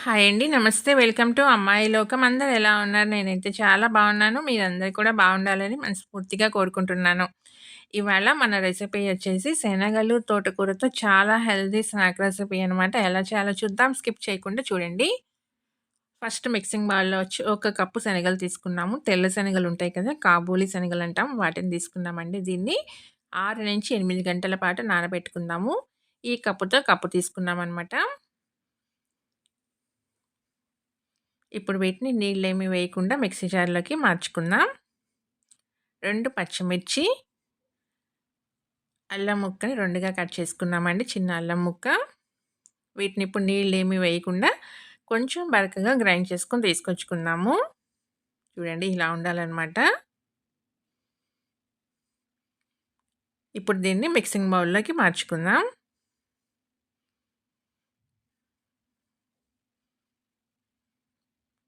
Hi అండి. నమస్తే. Welcome to అమ్మాయి లోకం. అందరు ఎలా ఉన్నారు? నేనైతే చాలా బాగున్నాను. మీరందరూ కూడా బాగుండాలని మనస్ఫూర్తిగా కోరుకుంటున్నాను. ఇవాళ మన రెసిపీ వచ్చేసి శనగలు, తోటకూరతో చాలా హెల్దీ స్నాక్ రెసిపీ అనమాట. ఎలా చేయాలో చూద్దాం. స్కిప్ చేయకుండా చూడండి. ఫస్ట్ మిక్సింగ్ బౌల్‌లో వచ్చి ఒక కప్పు శనగలు తీసుకున్నాము. తెల్ల శనగలు ఉంటాయి కదా! కాబూలి శనగలు అంటాం. వాటిని తీసుకున్నామండి. దీన్ని 6-8 గంటల పాటు నానబెట్టుకుందాము. ఈ కప్పుతో కప్పు తీసుకున్నాం అనమాట ఇప్పుడు వీటిని నీళ్ళేమి వేయకుండా మిక్సీ జార్లోకి మార్చుకుందాం. రెండు పచ్చిమిర్చి అల్లం ముక్కని రెండుగా కట్ చేసుకున్నామండి చిన్న అల్లం ముక్క. వీటిని ఇప్పుడు నీళ్ళు ఏమి వేయకుండా కొంచెం బరకగా గ్రైండ్ చేసుకొని తీసుకొచ్చుకుందాము. చూడండి ఇలా ఉండాలన్నమాట. ఇప్పుడు దీన్ని మిక్సింగ్ బౌల్లోకి మార్చుకుందాం.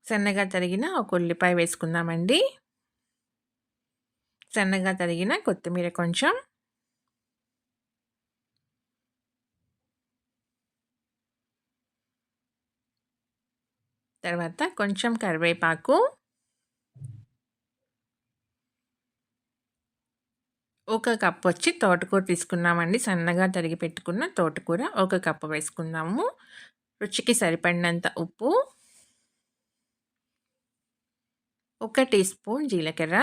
సన్నగా తరిగిన ఒక ఉల్లిపాయ వేసుకుందామండి. సన్నగా తరిగిన కొత్తిమీర కొంచెం. తర్వాత కొంచెం కరివేపాకు. ఒక కప్పు వచ్చి తోటకూర తీసుకున్నామండి. సన్నగా తరిగి పెట్టుకున్న తోటకూర ఒక కప్పు వేసుకుందాము. రుచికి సరిపడినంత ఉప్పు. ఒక టీ స్పూన్ జీలకర్ర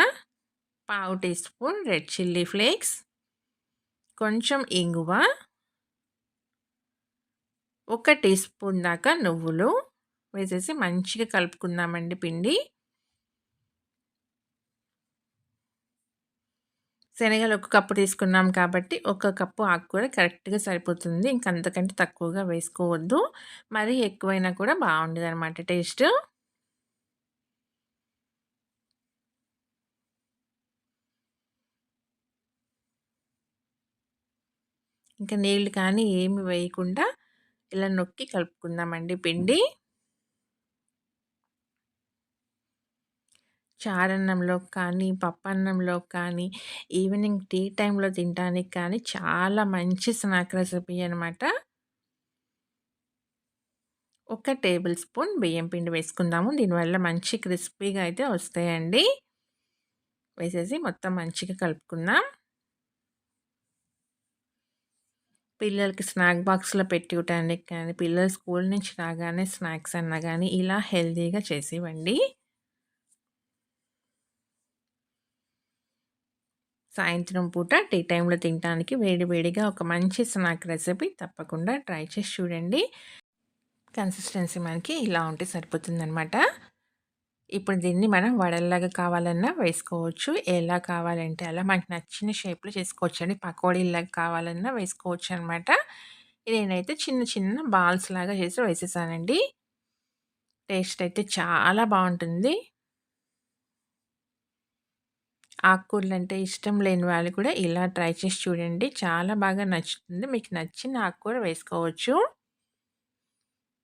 పావు teaspoon red chilli flakes కొంచెం ఇంగువ ఒక టీ స్పూన్ దాకా నువ్వులు వేసేసి మంచిగా కలుపుకుందామండి పిండి. శనగలు ఒక కప్పు తీసుకున్నాం కాబట్టి ఒక కప్పు ఆకుకూర కరెక్ట్గా సరిపోతుంది. ఇంకంతకంటే తక్కువగా వేసుకోవద్దు. మరీ ఎక్కువైనా కూడా బాగుండదు అనమాట టేస్ట్. ఇంకా నీళ్ళు కానీ ఏమి వేయకుండా ఇలా నొక్కి కలుపుకుందామండి పిండి. చారన్నంలో కానీ పప్పన్నంలో కానీ ఈవినింగ్ టీ టైంలో తినడానికి కానీ చాలా మంచి స్నాక్ రెసిపీ అనమాట ఒక టేబుల్ స్పూన్ బియ్యం పిండి వేసుకుందాము. దీనివల్ల మంచి క్రిస్పీగా అయితే వస్తాయండి. వేసేసి మొత్తం మంచిగా కలుపుకుందాం. పిల్లలకి స్నాక్ బాక్స్లో పెట్టి ఇవ్వటానికి కానీ పిల్లలు స్కూల్ నుంచి రాగానే స్నాక్స్ అన్నా కానీ ఇలా హెల్తీగా చేసివ్వండి. సాయంత్రం పూట టీ టైంలో తినడానికి వేడి వేడిగా ఒక మంచి స్నాక్ రెసిపీ తప్పకుండా ట్రై చేసి చూడండి. కన్సిస్టెన్సీ మనకి ఇలా ఉంటే సరిపోతుందనమాట ఇప్పుడు దీన్ని మనం వడల్లాగా కావాలన్నా వేసుకోవచ్చు. ఎలా కావాలంటే అలా మనకు నచ్చిన షేప్లో చేసుకోవచ్చు అండి పకోడీలాగా కావాలన్నా వేసుకోవచ్చు అనమాట నేనైతే చిన్న చిన్న బాల్స్ లాగా చేసి వేసేసానండి. టేస్ట్ అయితే చాలా బాగుంటుంది. ఆకుకూరలు అంటే ఇష్టం లేని వాళ్ళు కూడా ఇలా ట్రై చేసి చూడండి. చాలా బాగా నచ్చుతుంది. మీకు నచ్చిన ఆకుకూర వేసుకోవచ్చు.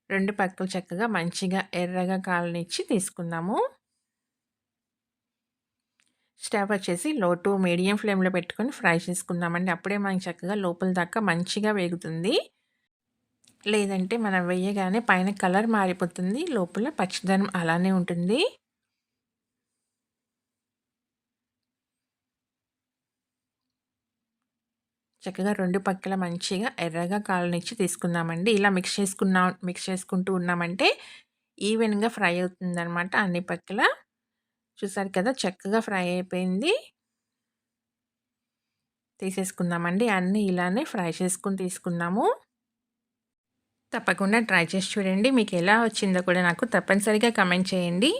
రెండు పక్కలు చక్కగా మంచిగా ఎర్రగా కాలనిచ్చి తీసుకుందాము. స్టవ్ వచ్చేసి లో టు మీడియం ఫ్లేమ్లో పెట్టుకొని ఫ్రై చేసుకుందామండి. అప్పుడే మనకి చక్కగా లోపల దాకా మంచిగా వేగుతుంది. లేదంటే మనం వేయగానే పైన కలర్ మారిపోతుంది. లోపల పచ్చిదనం అలానే ఉంటుంది. చక్కగా రెండు పక్కల మంచిగా ఎర్రగా కాలనిచ్చి తీసుకుందామండి. ఇలా మిక్స్ చేసుకున్నా మిక్స్ చేసుకుంటూ ఉన్నామంటే ఈవెన్గా ఫ్రై అవుతుందనమాట అన్ని పక్కల. చూసారు కదా చక్కగా ఫ్రై అయిపోయింది. తీసేసుకుందామండి. అన్నీ ఇలానే ఫ్రై చేసుకుని తీసుకుందాము. తప్పకుండా ట్రై చేసి చూడండి. మీకు ఎలా వచ్చిందో కూడా నాకు తప్పనిసరిగా కమెంట్ చేయండి.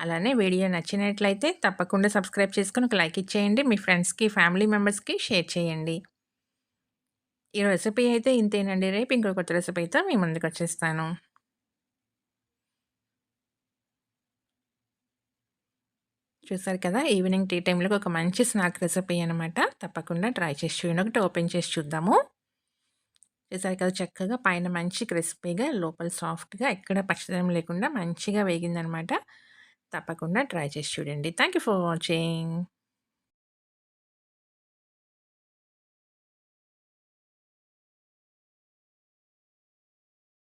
అలానే వీడియో నచ్చినట్లయితే తప్పకుండా సబ్స్క్రైబ్ చేసుకుని ఒక లైక్ ఇచ్చేయండి. మీ ఫ్రెండ్స్కి ఫ్యామిలీ మెంబర్స్కి షేర్ చేయండి. ఈ రెసిపీ అయితే ఇంతేనండి. రేపు ఇంకో కొత్త రెసిపీ అయితే మీ ముందుకు వచ్చేస్తాను. చూసారు కదా? ఈవినింగ్ టీ టైంలో ఒక మంచి స్నాక్ రెసిపీ అనమాట తప్పకుండా ట్రై చేసి చూడండి. ఒకటి ఓపెన్ చేసి చూద్దాము. చూసారు కదా? చక్కగా పైన మంచి క్రిస్పీగా లోపల సాఫ్ట్గా ఎక్కడ పచ్చదనం లేకుండా మంచిగా వేగిందనమాట తప్పకుండా ట్రై చేసి చూడండి. Thank for watching.